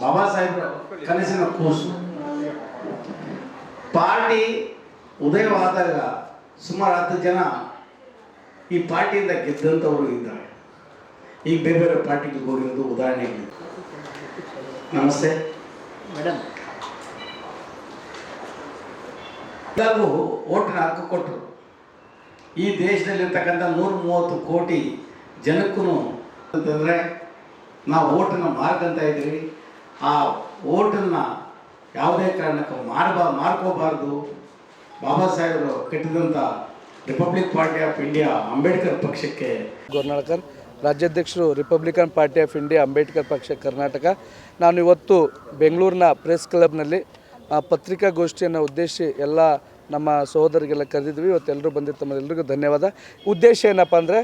ಬಾಬಾ ಸಾಹೇಬ್ರ ಕನಸಿನ ಕೂಸು. ಪಾರ್ಟಿ ಉದಯವಾದಾಗ ಸುಮಾರು ಹತ್ತು ಜನ ಈ ಪಾರ್ಟಿಯಿಂದ ಗೆದ್ದಂಥವರು ಇದ್ದಾರೆ. ಈ ಬೇರೆ ಬೇರೆ ಪಾರ್ಟಿಗೆ ಹೋಗಿರೋದು ಉದಾಹರಣೆಗೆ ನಮಸ್ತೆ. ಮೇಡಮ್. ಎಲ್ಲರಿಗೂ ಓಟಿನ ಹಕ್ಕು ಕೊಟ್ಟರು ಈ ದೇಶದಲ್ಲಿರ್ತಕ್ಕಂಥ ನೂರ ಮೂವತ್ತು ಕೋಟಿ ಜನಕ್ಕೂ ಅಂತಂದರೆ ನಾವು ಓಟನ್ನು ಮಾರ್ಕಂತ ಇದ್ರಿ, ಆ ಓಟನ್ನು ಯಾವುದೇ ಕಾರಣಕ್ಕೂ ಮಾರ್ಬಾ, ಮಾರ್ಕೋಬಾರ್ದು. ಬಾಬಾ ಸಾಹೇಬರು ಕಟ್ಟಿದಂಥ republic party of India Ambedkar ಪಕ್ಷಕ್ಕೆ. ಗೋರ್ನಾಳ್ಕರ್, ರಾಜ್ಯಾಧ್ಯಕ್ಷರು republican party of India Ambedkar ಪಕ್ಷ ಕರ್ನಾಟಕ. ನಾನು ಇವತ್ತು ಬೆಂಗಳೂರಿನ ಪ್ರೆಸ್ ಕ್ಲಬ್ನಲ್ಲಿ ಪತ್ರಿಕಾಗೋಷ್ಠಿಯನ್ನು ಉದ್ದೇಶಿಸಿ ಎಲ್ಲ ನಮ್ಮ ಸಹೋದರಿಗೆಲ್ಲ ಕರೆದಿದ್ವಿ, ಇವತ್ತು ಎಲ್ಲರೂ ಬಂದಿರ್ತಾರೆ ಎಲ್ರಿಗೂ ಧನ್ಯವಾದ. ಉದ್ದೇಶ ಏನಪ್ಪ ಅಂದರೆ,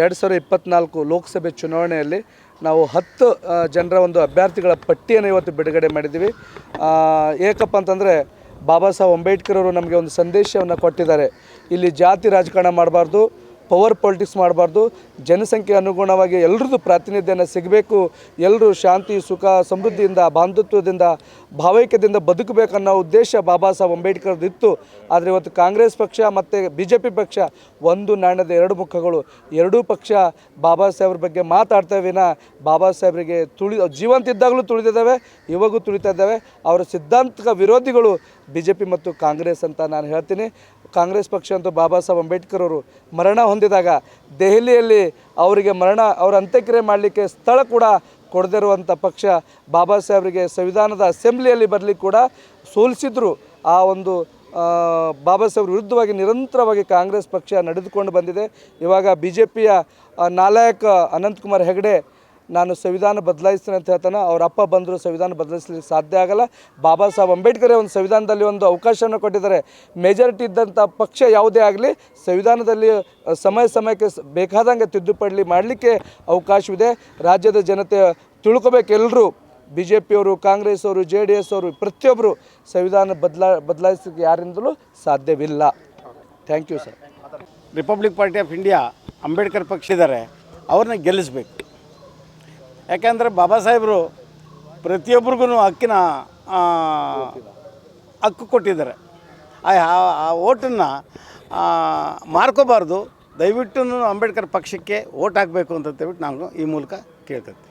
ಎರಡು ಸಾವಿರದ ಇಪ್ಪತ್ತ್ನಾಲ್ಕು ಲೋಕಸಭೆ ಚುನಾವಣೆಯಲ್ಲಿ ನಾವು ಹತ್ತು ಜನರ ಒಂದು ಅಭ್ಯರ್ಥಿಗಳ ಪಟ್ಟಿಯನ್ನು ಇವತ್ತು ಬಿಡುಗಡೆ ಮಾಡಿದ್ದೀವಿ. ಏಕಪ್ಪ ಅಂತಂದರೆ, ಬಾಬಾ ಸಾಹೇಬ್ ಅಂಬೇಡ್ಕರ್ ಅವರು ನಮಗೆ ಒಂದು ಸಂದೇಶವನ್ನು ಕೊಟ್ಟಿದ್ದಾರೆ. ಇಲ್ಲಿ ಜಾತಿ ರಾಜಕಾರಣ ಮಾಡಬಾರ್ದು ಪವರ್ ಪಾಲಿಟಿಕ್ಸ್ ಮಾಡಬಾರ್ದು. ಜನಸಂಖ್ಯೆ ಅನುಗುಣವಾಗಿ ಎಲ್ಲರದ್ದು ಪ್ರಾತಿನಿಧ್ಯನ ಸಿಗಬೇಕು. ಎಲ್ಲರೂ ಶಾಂತಿ, ಸುಖ, ಸಮೃದ್ಧಿಯಿಂದ, ಬಾಂಧುತ್ವದಿಂದ, ಭಾವೈಕ್ಯದಿಂದ ಬದುಕಬೇಕನ್ನೋ ಉದ್ದೇಶ ಬಾಬಾ ಸಾಹೇಬ್ ಅಂಬೇಡ್ಕರ್ದು ಇತ್ತು. ಆದರೆ ಇವತ್ತು ಕಾಂಗ್ರೆಸ್ ಪಕ್ಷ ಮತ್ತು ಬಿ ಜೆ ಪಿ ಪಕ್ಷ ಒಂದು ನಾಣ್ಯದ ಎರಡು ಮುಖಗಳು. ಎರಡೂ ಪಕ್ಷ ಬಾಬಾ ಸಾಹೇಬ್ರ ಬಗ್ಗೆ ಮಾತಾಡ್ತಾ ವಿನ ಬಾಬಾ ಸಾಹೇಬ್ರಿಗೆ ತುಳಿ, ಜೀವಂತ ಇದ್ದಾಗಲೂ ತುಳಿದಿದ್ದಾವೆ, ಇವಾಗೂ ತುಳಿತಾ ಇದ್ದಾವೆ. ಅವರ ಸಿದ್ಧಾಂತಕ ವಿರೋಧಿಗಳು ಬಿ ಮತ್ತು ಕಾಂಗ್ರೆಸ್ ಅಂತ ನಾನು ಹೇಳ್ತೀನಿ. ಕಾಂಗ್ರೆಸ್ ಪಕ್ಷ ಅಂತೂ ಬಾಬಾ ಸಾಹೇಬ್ ಅಂಬೇಡ್ಕರ್ ಅವರು ಮರಣ ಹೊಂದಿದಾಗ ದೆಹಲಿಯಲ್ಲಿ ಅವರಿಗೆ ಮರಣ, ಅವರ ಅಂತ್ಯಕ್ರಿಯೆ ಮಾಡಲಿಕ್ಕೆ ಸ್ಥಳ ಕೂಡ ಕೊಡದಿರುವಂಥ ಪಕ್ಷ ಬಾಬಾ ಸಾಹೇಬರಿಗೆ ಸಂವಿಧಾನದ ಅಸೆಂಬ್ಲಿಯಲ್ಲಿ ಬರಲಿಕ್ಕೆ ಕೂಡ ಸೋಲಿಸಿದ್ರು. ಆ ಒಂದು ಬಾಬಾ ಸಾಹೇಬ್ರ ವಿರುದ್ಧವಾಗಿ ನಿರಂತರವಾಗಿ ಕಾಂಗ್ರೆಸ್ ಪಕ್ಷ ನಡೆದುಕೊಂಡು ಬಂದಿದೆ. ಇವಾಗ ಬಿ ಜೆ ಪಿಯ ನಾಲಾಯಕ ಅನಂತಕುಮಾರ್ ಹೆಗಡೆ ನಾನು ಸಂವಿಧಾನ ಬದಲಾಯಿಸ್ತೀನಿ ಅಂತ ಹೇಳ್ತಾನೆ, ಅವ್ರ ಅಪ್ಪ ಬಂದರು ಸಂವಿಧಾನ ಬದಲಾಯಿಸಲಿಕ್ಕೆ ಸಾಧ್ಯ ಆಗಲ್ಲ. ಬಾಬಾ ಸಾಹೇಬ್ ಅಂಬೇಡ್ಕರ್ ಒಂದು ಸಂವಿಧಾನದಲ್ಲಿ ಒಂದು ಅವಕಾಶವನ್ನು ಕೊಟ್ಟಿದ್ದಾರೆ. ಮೆಜಾರಿಟಿ ಇದ್ದಂಥ ಪಕ್ಷ ಯಾವುದೇ ಆಗಲಿ, ಸಂವಿಧಾನದಲ್ಲಿ ಸಮಯ ಸಮಯಕ್ಕೆ ಬೇಕಾದಂಗೆ ತಿದ್ದುಪಡಿ ಮಾಡಲಿಕ್ಕೆ ಅವಕಾಶವಿದೆ. ರಾಜ್ಯದ ಜನತೆ ತಿಳ್ಕೊಬೇಕು ಎಲ್ಲರೂ ಬಿ ಜೆ ಪಿಯವರು ಕಾಂಗ್ರೆಸ್ ಅವರು ಜೆ ಡಿ ಎಸ್ ಅವರು ಪ್ರತಿಯೊಬ್ಬರು ಸಂವಿಧಾನ ಬದಲಾ, ಬದಲಾಯಿಸಲಿಕ್ಕೆ ಯಾರಿಂದಲೂ ಸಾಧ್ಯವಿಲ್ಲ. Thank you sir republic party of India Ambedkar ಪಕ್ಷ ಇದ್ದಾರೆ, ಅವ್ರನ್ನ ಗೆಲ್ಲಿಸ್ಬೇಕು. ಯಾಕೆಂದರೆ ಬಾಬಾ ಸಾಹೇಬರು ಪ್ರತಿಯೊಬ್ರಿಗೂ ಹಕ್ಕಿನ ಹಕ್ಕು ಕೊಟ್ಟಿದ್ದಾರೆ. ಆ ಓಟನ್ನು ಮಾರ್ಕೋಬಾರ್ದು. ದಯವಿಟ್ಟು ಅಂಬೇಡ್ಕರ್ ಪಕ್ಷಕ್ಕೆ ಓಟ್ ಹಾಕಬೇಕು ಅಂತ ಹೇಳ್ಬಿಟ್ಟು ನಾನು ಈ ಮೂಲಕ ಕೇಳ್ಕೊತೀನಿ.